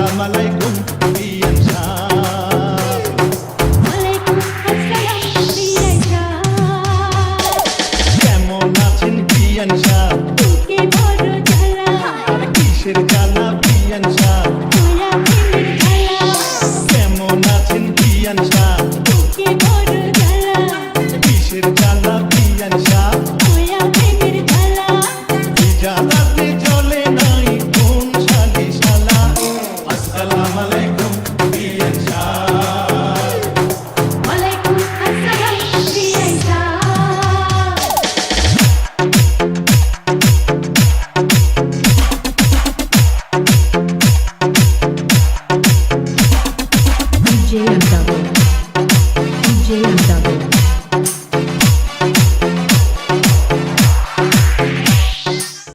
அஸ்ஸலாமு